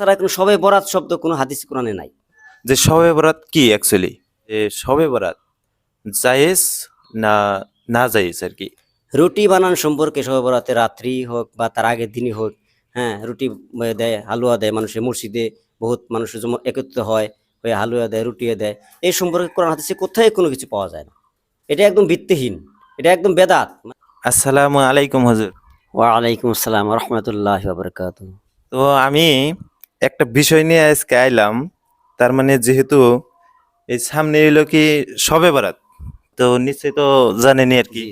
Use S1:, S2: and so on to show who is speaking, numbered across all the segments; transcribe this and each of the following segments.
S1: তারা কোনো সবে বরাত শব্দ কোনো হাদিস কোরআনে নাই।
S2: যে শবে বরাত কি অ্যাকচুয়ালি যে শবে বরাত জায়েজ না না জায়েজ আর কি?
S1: রুটি বানান সম্পর্কে সবে বরাতে রাত্রি হোক বা তার আগের দিনই হোক হ্যাঁ রুটি দেয় হালুয়া দেয় মানুষের মসজিদে বহুত মানুষের জন্য একত্রিত হয় হয়ে হালুয়া দেয় রুটিও দেয় এই সম্পর্কে কোরআন হাদিসে কোথায় কোনো কিছু পাওয়া যায় না। এটা একদম ভিত্তিহীন এটা একদম বেদাত।
S2: আসসালামু আলাইকুম হুজুর।
S1: ওয়ালাইকুম আসসালাম রহমতুল্লাহ বাবরকাত
S2: তো আমি একটা বিষয় নিয়ে আজকে আইলাম তার মানে যেহেতু এই সামনে এলো কি সবে বরাত তো নিশ্চয়ই তো জানেনি আর কি।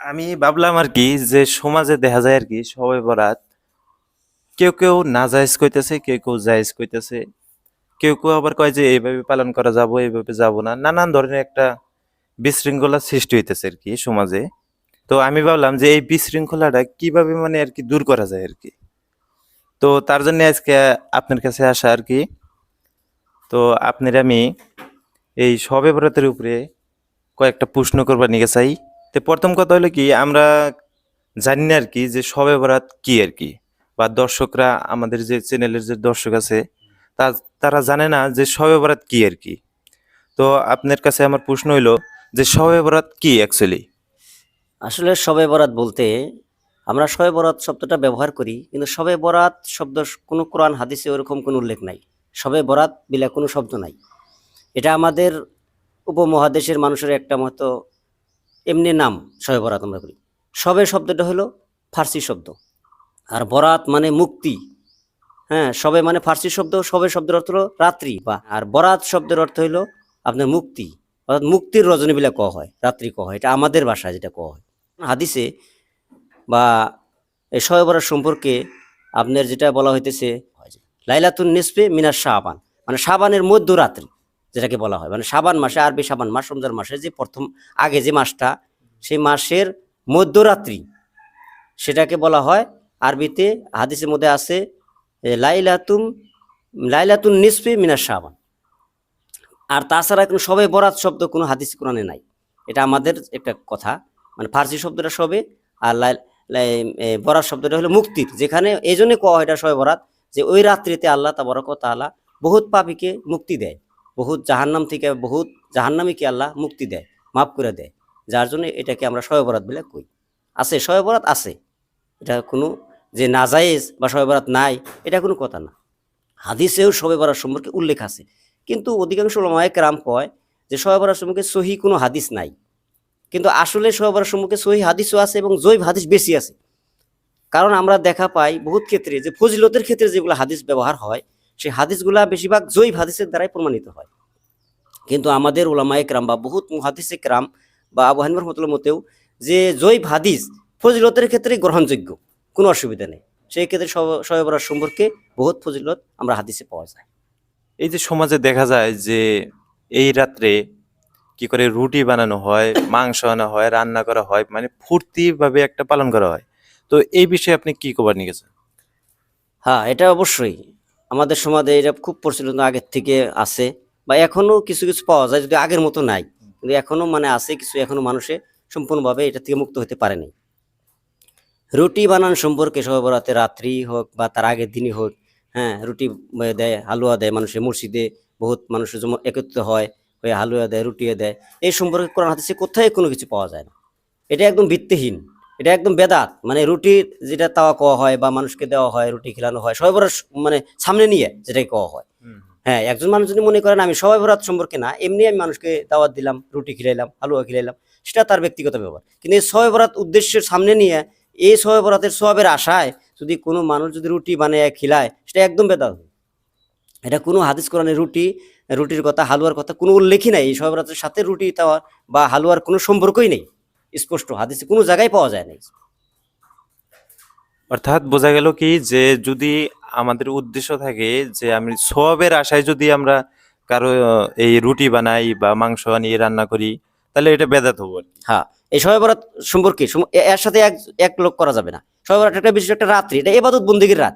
S2: আমি ভাবলাম আর কি যে সমাজে দেখা যায় আর কি সবে বরাত কেউ কেউ না জায়েজ কইতেছে কেউ কেউ জায়েজ কইতেছে কেউ কেউ আবার কয় যে এইভাবে পালন করা যাব এইভাবে যাব না নানান ধরনের একটা বিশৃঙ্খলা সৃষ্টি হইতেছে আর কি সমাজে। তো আমি ভাবলাম যে এই বিশৃঙ্খলাটা কীভাবে মানে আর কি দূর করা যায় আর কি। তো তার জন্য আজকে আপনার কাছে আসা আর কি। তো আপনার আমি এই সবে বরাতের উপরে কয়েকটা প্রশ্ন করবার নিয়ে চাই। তো প্রথম কথা হলো কি, আমরা জানি না আর কি যে সবে বরাত কি আর কি। বা দর্শকরা, আমাদের যে চ্যানেলের যে দর্শক আছে, তা তারা জানে না যে সবে বরাত কি আর কি। তো আপনার কাছে আমার প্রশ্ন হইল যে সবে বরাত কি অ্যাকচুয়ালি
S1: আসলে শবে বরাত বলতে আমরা শবে বরাত শব্দটা ব্যবহার করি, কিন্তু শবে বরাত শব্দ কোনো কোরআন, হাদিসে ওরকম কোনো উল্লেখ নাই। শবে বরাত বিলা কোনো শব্দ নাই। এটা আমাদের উপমহাদেশের মানুষের একটা মতো এমনি নাম, শবে বরাত আমরা করি শবে শব্দটা হলো ফার্সি শব্দ। আর বরাত মানে মুক্তি। হ্যাঁ সবে মানে ফার্সি শব্দ সবে শব্দের অর্থ হলো রাত্রি বা, আর বরাত শব্দের অর্থ হলো আপনার মুক্তি। অর্থাৎ মুক্তির রজনী বিলা ক হয়, রাত্রি ক হয়, এটা আমাদের ভাষায় যেটা ক হয়। হাদিসে বা এই শবে বরাত সম্পর্কে আপনার যেটা বলা হইতেছে লাইলাতুন নিসফে মিনার শাবান। মানে শাবানের মধ্যরাত্রি যেটাকে বলা হয়। মানে শাবান মাসে আরবি শাবান মাস রমজান মাসে যে প্রথম আগে যে মাসটা সেই মাসের মধ্যরাত্রি সেটাকে বলা হয়। আরবিতে হাদিসের মধ্যে আছে লাইলাতুম লাইলাতুন নিসফে মিনার শাবান। আর তাছাড়া কোনো সবে বরাত শব্দ কোনো হাদিস কোরআনে নাই। এটা আমাদের একটা কথা। মানে ফার্সি শব্দটা সবে আর লাই লাই- এ, বরাত শব্দটা হলো মুক্তির যেখানে এই জন্য কোয়া এটা সবে বরাত, যে ওই রাত্রিতে আল্লাহ তা তাবরক তাআলা বহুত পাপীকে মুক্তি দেয়, বহুত জাহান্নাম থেকে, বহুত জাহান্নামীকে আল্লাহ মুক্তি দেয়, মাফ করে দেয়, যার জন্য এটাকে আমরা সবে বরাত বলে কই। আছে, সবে বরাত আছে, এটা কোনো যে নাজায়েজ বা সবে বরাত নাই, এটা কোনো কথা না। হাদিসেও সবে বরাত সম্পর্কে উল্লেখ আছে, কিন্তু অধিকাংশ ওলামায়ে কেরাম কয় যে সবে বরাত সম্পর্কে সহি কোনো হাদিস নাই। কিন্তু আসলে সবে সম্মুখে সহি হাদিসও আছে এবং জৈব হাদিস বেশি আছে। কারণ আমরা দেখা পাই বহুত ক্ষেত্রে যে ফজিলতের ক্ষেত্রে যেগুলো হাদিস ব্যবহার হয়, সেই হাদিসগুলা বেশিরভাগ জৈব হাদিসের দ্বারাই প্রমাণিত হয়। কিন্তু আমাদের ওলামায়ে কেরাম বা বহুত মুহাদিসে কেরাম বা আবু রহমতুল্লাহ মতেও যে জৈব হাদিস ফজিলতের ক্ষেত্রে গ্রহণযোগ্য, কোনো অসুবিধা নেই। সেই ক্ষেত্রে শবে সম্পর্কে বহুত ফজিলত আমরা হাদিসে পাওয়া যায়।
S2: এই যে সমাজে দেখা যায় যে এই রাত্রে কি করে রুটি বানানো হয়, মাংস আনা হয়, রান্না করা হয় মানে ফুর্তি ভাবে একটা পালন করা হয়। তো এই বিষয়ে আপনি কি কবার নিয়ে গেছেন?
S1: হ্যাঁ এটা অবশ্যই। আমাদের সমাজে এটা খুব প্রচলিত, আগের থেকে আছে বা এখনও কিছু কিছু পাওয়া যায় যদি আগের মতো নাই। কিন্তু এখনও মানে আছে, কিছু এখনও মানুষে সম্পূর্ণভাবে এটা থেকে মুক্ত হতে পারেনি। রুটি বানান সম্পর্কে সবে বরাতে রাত্রি হোক বা তার আগের দিনই হোক হ্যাঁ রুটি দেয়, হালুয়া দেয় মানুষের, মসজিদে বহুত মানুষের একত্রিত হয়। হয়ে হালুয়া দেয় রুটিও দেয় এই সম্পর্কে কোরআন হাদিসে কোথায় কোনো কিছু পাওয়া যায় না। এটা একদম ভিত্তিহীন এটা একদম বেদাত মানে রুটি যেটা তাওয়া কোয়া হয় বা মানুষকে দেওয়া হয় রুটি খেলানো হয় সবাই বরাত মানে সামনে নিয়ে যেটাকে কোয়া হয়। হ্যাঁ একজন মানুষ যদি মনে করেন আমি সবাই বরাত সম্পর্কে না এমনি আমি মানুষকে দাওয়াত দিলাম রুটি খিলাইলাম হালুয়া খিলাইলাম সেটা তার ব্যক্তিগত ব্যাপার কিন্তু এই সবাই বরাত উদ্দেশ্যের সামনে নিয়ে এই সবাই বরাতের সবের আশায় যদি কোনো মানুষ যদি রুটি বানিয়ে খিলায় সেটা একদম বেদাত। এটা কোনো হাদিস কোরআনে রুটি রুটির কথা হালুয়ার কথা কোনো উল্লেখই নাই। এই সবাই বরাতের সাথে রুটি তাওয়া বা হালুয়ার কোনো সম্পর্কই নেই। স্পষ্ট হাদিসে কোনো জায়গায় পাওয়া যায় না
S2: অর্থাৎ বোঝা গেল কি যে যদি আমাদের উদ্দেশ্য থাকে যে আমি সবের আশায় যদি আমরা কারও এই রুটি বানাই বা মাংস আনি রান্না করি তাহলে এটা বেদাত হব
S1: হ্যাঁ এই শবে বরাত সম্পর্কে এর সাথে এক এক লোক করা যাবে না। শবে বরাত একটা বিশেষ একটা রাত্রি এটা এবাদত বন্দিগির রাত।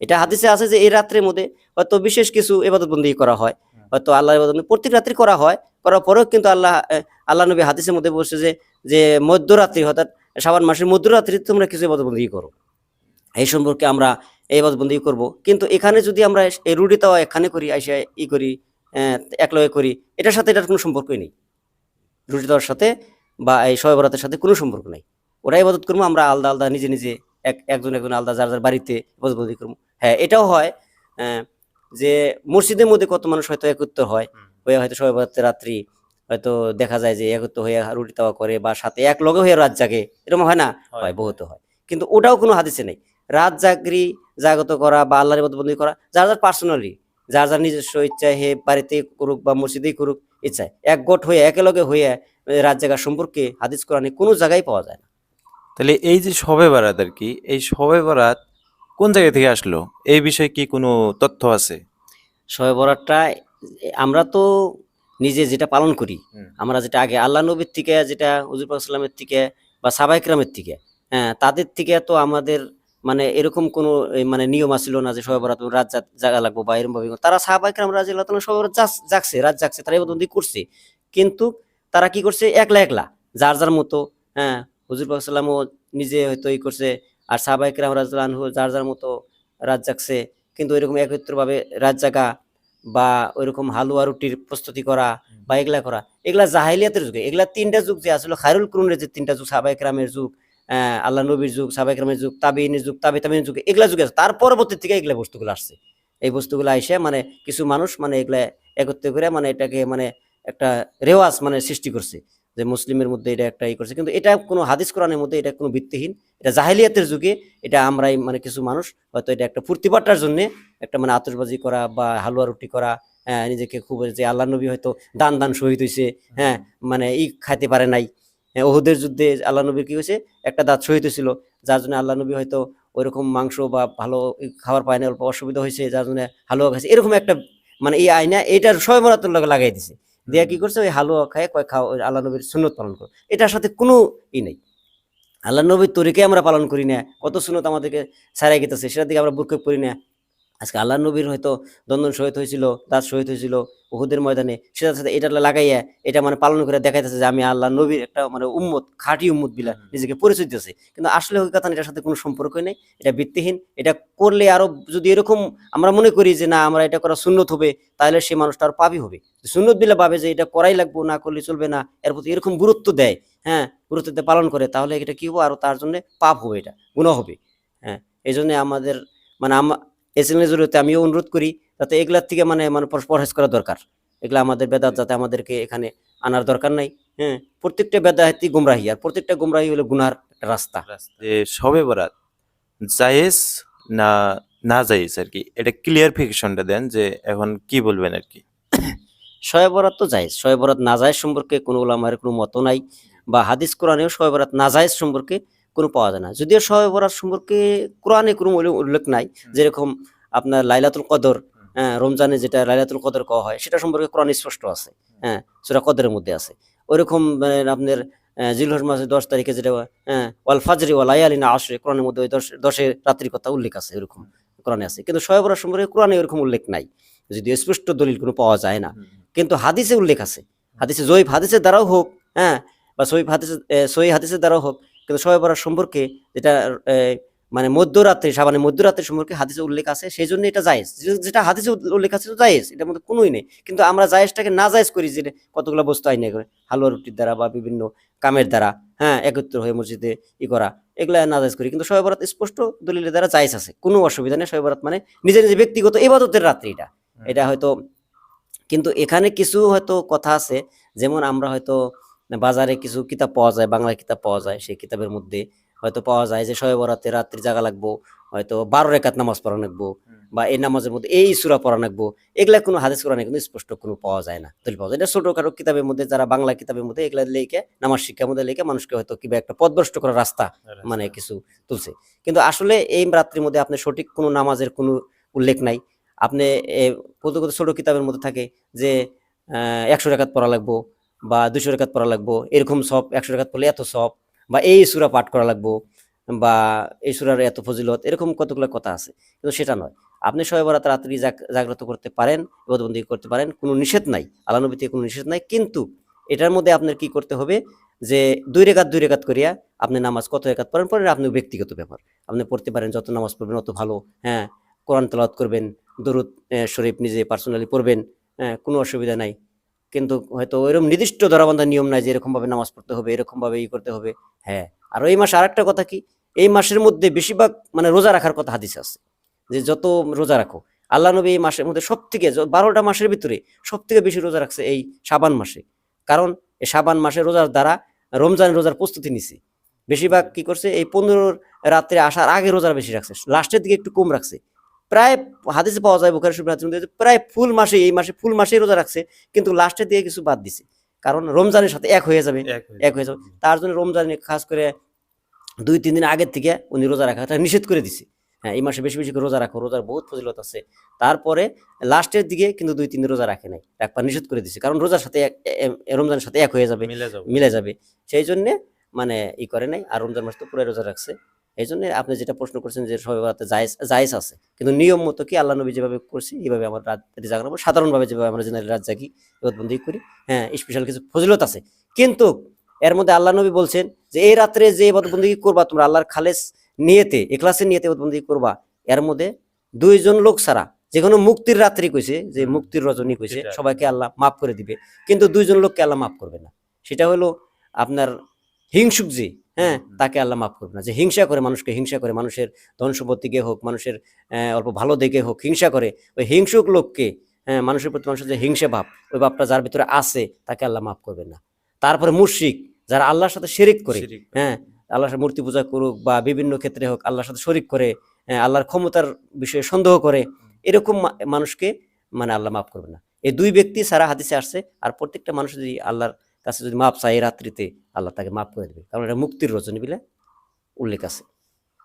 S1: এটা হাদিসে আছে যে এই রাত্রের মধ্যে হয়তো বিশেষ কিছু এবাদত বন্দি করা হয়। হয়তো আল্লাহ ইবাদত প্রত্যেক রাত্রি করা হয় করার পরেও কিন্তু আল্লাহ আল্লাহ নবী হাদিসের মধ্যে বলছে যে যে মধ্যরাত্রি অর্থাৎ সাবান মাসের মধ্যরাত্রি তোমরা কিছু এবাদত বন্দি করো। এই সম্পর্কে আমরা এই বন্দি করব। কিন্তু এখানে যদি আমরা এই রুটিটাও এখানে করি এসে ই করি আহ, একলগে করি এটার সাথে এটার কোনো সম্পর্কই নেই। রুটি দেওয়ার সাথে বা এই শবে বরাতের সাথে কোনো সম্পর্ক নেই। ওরা ইবাদত করব আমরা আলাদা আলাদা নিজে নিজে এক একজন একজন আলাদা যার যার বাড়িতে ইবাদত বন্দি করব। হ্যাঁ এটাও হয় যে মসজিদের মধ্যে কত মানুষ হয়তো একত্র হয় হয়ে হয়তো বরাতের রাত্রি হয়তো দেখা যায় যে একত্র হয়ে রুটি তাওয়া করে বা সাথে এক লগে হয়ে রাত জাগে এরকম হয় না? হয়। বহুত হয়। কিন্তু ওটাও কোনো হাদিসে নেই। রাত জাগরি জাগত করা বা আল্লাহর বন্দি করা যার যার পার্সোনালি যার যার নিজস্ব ইচ্ছায় হে বাড়িতে করুক বা মসজিদেই করুক ইচ্ছায় এক গোট হয়ে একেলগে হয়ে রাত জাগার সম্পর্কে হাদিস কোরআনে কোনো জায়গায় পাওয়া যায় না।
S2: তাহলে এই যে সবে বরাত আর কি এই সবে বরাত কোন জায়গা থেকে আসলো? এই বিষয়ে কি কোনো তথ্য আছে?
S1: শবে বরাতটা আমরা তো নিজে যেটা পালন করি আমরা যেটা আগে আল্লাহ নবীর থেকে যেটা হুজুর পাক সাল্লামের থেকে বা সাবাইকরামের থেকে হ্যাঁ তাদের থেকে তো আমাদের মানে এরকম কোনো মানে নিয়ম আসছিল না যে সবাই বরাত রাত জাগা লাগবো বা এরকম ভাবে। তারা সাহাবাইকরাম রাজি আল্লাহ সবাই জাগছে রাত জাগছে তারা এবাদত করছে। কিন্তু তারা কি করছে? একলা একলা যার যার মতো হ্যাঁ হুজুর সাল্লামও নিজে হয়তো ই করছে আর সাহাবাইকরাম রাজুল্লাহ আনহু যার যার মতো রাত জাগছে। কিন্তু এরকম একত্রভাবে রাত জাগা বা ওইরকম হালুয়া রুটির প্রস্তুতি করা বা এগুলা করা, এগুলা জাহাইলিয়াতের যুগে, এগুলা তিনটা যুগ যে আসলে, খায়রুল কুরুনের যে তিনটা যুগ সাবাইক রামের যুগ আল্লাহ নবীর যুগ সাবাইক রামের যুগ তাবিনের যুগ, তাবি তাবিনের যুগ, এগুলা যুগে। তার পরবর্তী থেকে এগুলা বস্তুগুলো আসছে। এই বস্তুগুলো আইসে মানে কিছু মানুষ মানে এগুলা একত্রে করে মানে এটাকে মানে একটা রেওয়াজ মানে সৃষ্টি করছে। যে মুসলিমের মধ্যে এটা একটা ই করছে। কিন্তু এটা কোনো হাদিস কোরআনের মধ্যে এটা কোনো ভিত্তিহীন। এটা জাহিলিয়াতের যুগে এটা আমরাই মানে কিছু মানুষ হয়তো এটা একটা ফুর্তি পাট্টার জন্য একটা মানে আতশবাজি করা বা হালুয়া রুটি করা হ্যাঁ নিজেকে খুব যে আল্লাহ নবী হয়তো দান দান শহীদ হয়েছে হ্যাঁ মানে ই খাইতে পারে নাই। হ্যাঁ, ওহুদের যুদ্ধে আল্লাহ নবী কি হয়েছে একটা দাঁত শহীদ হয়েছিল যার জন্য আল্লাহ নবী হয়তো ওইরকম মাংস বা ভালো খাবার পায় না অল্প অসুবিধা হয়েছে যার জন্য হালুয়া খাইছে। এরকম একটা মানে এই আইনা এটার সবাই বরাতের লাগাই দিছে। দিয়া কি করছে? ওই হালুয়া খায় কয় খাওয়া আল্লাহ নবীর সুন্নত পালন করো। এটার সাথে কোনো ই নেই। আল্লাহ নবীর তরিকে আমরা পালন করি না। কত সুন্নত আমাদেরকে সারাই গেতেছে সেটার দিকে আমরা বুক করি না। আজকে আল্লাহ নবীর হয়তো দন্দন শহীদ হয়েছিল দাঁত শহীদ হয়েছিল উহুদের ময়দানে সেটার সাথে এটা লাগাইয়া এটা মানে পালন করে দেখাইতেছে যে আমি আল্লাহ নবীর একটা মানে উম্মত খাঁটি উম্মত বিলা নিজেকে পরিচয় দিতেছে। কিন্তু আসলে হকিকত এটার সাথে কোনো সম্পর্কই নেই এটা ভিত্তিহীন এটা করলে আরও যদি এরকম আমরা মনে করি যে না আমরা এটা করা সুন্নত হবে তাহলে সেই মানুষটা আর পাপি হবে। সুন্নত দিলে ভাবে যে এটা করাই লাগবো না করলে চলবে না এর প্রতি এরকম গুরুত্ব দেয় হ্যাঁ গুরুত্ব দিয়ে পালন করে তাহলে এটা কি হবে? আরও তার জন্য পাপ হবে এটা গুণ হবে হ্যাঁ। এই জন্য আমাদের মানে আমা এই চ্যানেলের আমিও অনুরোধ করি যাতে এগুলার থেকে মানে মানে পর- পরহেজ করা দরকার। এগুলা আমাদের বেদাত যাতে আমাদেরকে এখানে আনার দরকার নাই। হ্যাঁ প্রত্যেকটা বেদাতি গুমরাহি আর প্রত্যেকটা গুমরাহি হলো গুনার একটা রাস্তা।
S2: যে শবে বরাত জায়েজ না না জায়েজ আর কি? এটা ক্লিয়ারফিকেশনটা দেন যে এখন কি বলবেন আর কি?
S1: শয়ে বরাত তো জায়েজ। শয়ে বরাত নাজায়েজ সম্পর্কে কোনো ওলামার কোনো মত নাই বা হাদিস কোরআনেও শয়ে বরাত নাজায়েজ সম্পর্কে কোনো পাওয়া যায় না। যদিও শয়ে বরাত সম্পর্কে কোরআনে কোনো উল্লেখ নাই যেরকম আপনার লাইলাতুল কদর হ্যাঁ রমজানে যেটা লাইলাতুল কদর কওয়া হয় সেটা সম্পর্কে কোরআন স্পষ্ট আছে হ্যাঁ সেটা কদরের মধ্যে আছে। ওইরকম মানে আপনার আহ, জিলহজ মাসের দশ তারিখে যেটা হ্যাঁ ওয়াল ফাজরি ওয়াল আয়ালিনা আসরে কোরআনের মধ্যে ওই দশ দশের রাত্রির কথা উল্লেখ আছে এরকম কোরআনে আছে। কিন্তু শয়ে বরাত সম্পর্কে কোরআনে এরকম উল্লেখ নাই যদিও স্পষ্ট দলিল কোনো পাওয়া যায় না। কিন্তু হাদিসে উল্লেখ আছে হাদিসে জয়ীফ হাদিসের দ্বারাও হোক হ্যাঁ বা সহিব হাদিসের সহি হাদিসের দ্বারাও হোক কিন্তু সবাই পড়ার সম্পর্কে যেটা মানে মধ্যরাত্রি সাবানের মধ্যরাত্রি সম্পর্কে হাদিসে উল্লেখ আছে সেই জন্য এটা জায়েজ। যেটা হাদিসে উল্লেখ আছে তো জায়েজ এটার মধ্যে কোনোই নেই। কিন্তু আমরা জায়েজটাকে না জায়েজ করি যে কতগুলো বস্তু আইনে করে হালুয়া রুটির দ্বারা বা বিভিন্ন কামের দ্বারা হ্যাঁ একত্র হয়ে মসজিদে ই করা এগুলা না জায়েজ করি। কিন্তু সবাই বরাত স্পষ্ট দলিলের দ্বারা জায়েজ আছে কোনো অসুবিধা নেই সবাই বরাত মানে নিজের নিজের ব্যক্তিগত ইবাদতের রাত্রি এটা। এটা হয়তো কিন্তু এখানে কিছু হয়তো কথা আছে যেমন আমরা হয়তো বাজারে কিছু কিতাব পাওয়া যায় বাংলা কিতাব পাওয়া যায় সেই কিতাবের মধ্যে হয়তো পাওয়া যায় যে শয়ে বরাতে রাত্রি জাগা লাগবো হয়তো বারো রেখাত নামাজ পড়া লাগবো বা এই নামাজের মধ্যে এই সুরা পড়া লাগবো এগুলা কোনো হাদিস কোরআনে কিন্তু স্পষ্ট কোনো পাওয়া যায় না। দলিল পাওয়া যায় এটা ছোটখাটো কিতাবের মধ্যে যারা বাংলা কিতাবের মধ্যে এগুলা লেখে নামাজ শিক্ষার মধ্যে লেখে মানুষকে হয়তো কিবা একটা পথভ্রষ্ট করার রাস্তা মানে কিছু তুলছে। কিন্তু আসলে এই রাত্রির মধ্যে আপনি সঠিক কোনো নামাজের কোনো উল্লেখ নাই। আপনি কত কত ছোট কিতাবের মধ্যে থাকে যে একশো রেখাত পড়া লাগবো বা দুশো রেখাত পড়া লাগবো, এরকম সব একশো রেখাত পড়লে এত সব, বা এই সুরা পাঠ করা লাগবো, বা এই সুরার এত ফজিলত, এরকম কতগুলো কথা আছে, কিন্তু সেটা নয়। আপনি সবাই বরাত রাত্রি জাগ- জাগ্রত করতে পারেন ইবাদতবন্দি করতে পারেন, কোনো নিষেধ নাই, আল্লাহ নবী থেকে কোনো নিষেধ নাই, কিন্তু এটার মধ্যে আপনার কি করতে হবে, যে দুই রেখাত দুই রেখাত করিয়া আপনি নামাজ কত রেখাত পড়েন, পরে আপনি ব্যক্তিগত ব্যাপার। আপনি পড়তে পারেন যত নামাজ পড়বেন অত ভালো হ্যাঁ কোরআন তেলাওয়াত করবেন, দরুদ শরীফ নিজে পার্সোনালি পড়বেন হ্যাঁ কোনো অসুবিধা নাই। কিন্তু হয়তো ওইরকম নির্দিষ্ট ধরাবান্ধা নিয়ম নাই যে এরকমভাবে নামাজ পড়তে হবে, এরকমভাবে ই করতে হবে। হ্যাঁ আর এই মাসে আরেকটা কথা কি? এই মাসের মধ্যে বেশিরভাগ মানে রোজা রাখার কথা হাদিস আছে, যে যত রোজা রাখো, আল্লাহ নবী এই মাসের মধ্যে সব থেকে বারোটা মাসের ভিতরে সব থেকে বেশি রোজা রাখছে এই সাবান মাসে। কারণ এই সাবান মাসে রোজার দ্বারা রমজান রোজার প্রস্তুতি নিছে। বেশিরভাগ কি করছে? এই পনেরো রাত্রে আসার আগে রোজার বেশি রাখছে। লাস্টের দিকে একটু কম রাখছে। প্রায় হাদিসে পাওয়া যায় বোখারি মধ্যে যে প্রায় ফুল মাসে এই মাসে ফুল মাসেই রোজা রাখছে কিন্তু লাস্টের দিকে কিছু বাদ দিছে। কারণ রমজানের সাথে এক হয়ে যাবে এক হয়ে যাবে। তার জন্য রমজানে খাস করে দুই তিন দিন আগের থেকে উনি রোজা রাখাটা নিষেধ করে দিছে। হ্যাঁ এই মাসে বেশি বেশি করে রোজা রাখো রোজার বহুত ফজিলত আছে। তারপরে লাস্টের দিকে কিন্তু দুই তিন দিন রোজা রাখে নাই রাখবার নিষেধ করে দিছে। কারণ রোজার সাথে এক- রমজানের সাথে এক হয়ে যাবে
S2: মিলে যাবে।
S1: মিলে যাবে। সেই জন্যে মানে ই করে নাই আর রমজান মাস তো পুরো রোজা রাখছে। এই জন্য আপনি যেটা প্রশ্ন করছেন যে সবাই বরাতে জায়েজ জায়েজ আছে। কিন্তু নিয়ম মতো কি আল্লাহ নবী যেভাবে করছি এইভাবে আমরা রাত জাগানো সাধারণভাবে যেভাবে আমরা জেনারেল রাত জাগি বন্দি করি হ্যাঁ স্পেশাল কিছু ফজিলত আছে। কিন্তু এর মধ্যে আল্লাহ নবী বলছেন যে এই রাত্রে যে বন্দি করবা তোমরা আল্লাহর খালেস নিয়েতে এক্লাসের নিয়েতে বন্দি করবা এর মধ্যে দুইজন লোক ছাড়া যে কোনো মুক্তির রাত্রি কইছে যে মুক্তির রজনী কইছে সবাইকে আল্লাহ মাফ করে দিবে। কিন্তু দুইজন লোককে আল্লাহ মাফ করবে না। সেটা হলো আপনার হিংসুক যে হ্যাঁ তাকে আল্লাহ মাফ করবে না। যে হিংসা করে মানুষকে হিংসা করে মানুষের ধন সম্পত্তিকে হোক মানুষের অল্প ভালো দেখে হোক হিংসা করে ওই হিংসুক লোককে হ্যাঁ মানুষের প্রতি মানুষের যে হিংসা ভাব ওই ভাবটা যার ভিতরে আছে তাকে আল্লাহ মাফ করবে না। তারপরে মুশরিক যারা আল্লাহর সাথে শিরিক করে হ্যাঁ আল্লাহর সাথে মূর্তি পূজা করুক বা বিভিন্ন ক্ষেত্রে হোক আল্লাহর সাথে শরিক করে হ্যাঁ, আল্লাহর ক্ষমতার বিষয়ে সন্দেহ করে এরকম মানুষকে মানে আল্লাহ মাফ করবে না। এই দুই ব্যক্তি সারা হাদিসে আসছে আর প্রত্যেকটা মানুষ যদি আল্লাহর কাছে যদি মাপ চায় রাত্রিতে, আল্লাহ তাকে মাপ করে দেবে। কারণ এটা মুক্তির রজনী বলে উল্লেখ আছে।